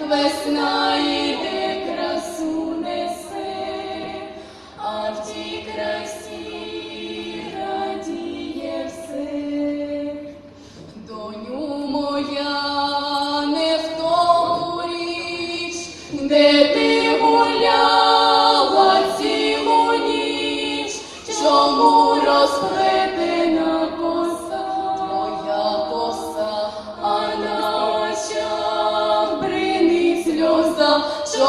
весна йде, красу несе, а в тій красі радіє все, доню моя не в тому річ, де ти гуляєш.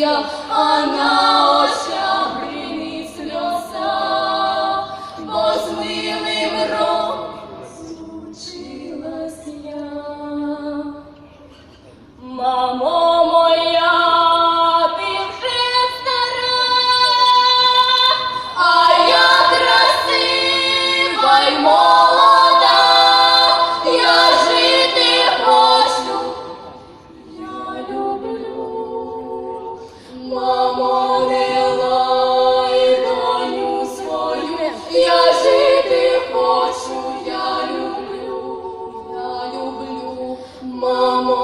On Anna, oh, Mama.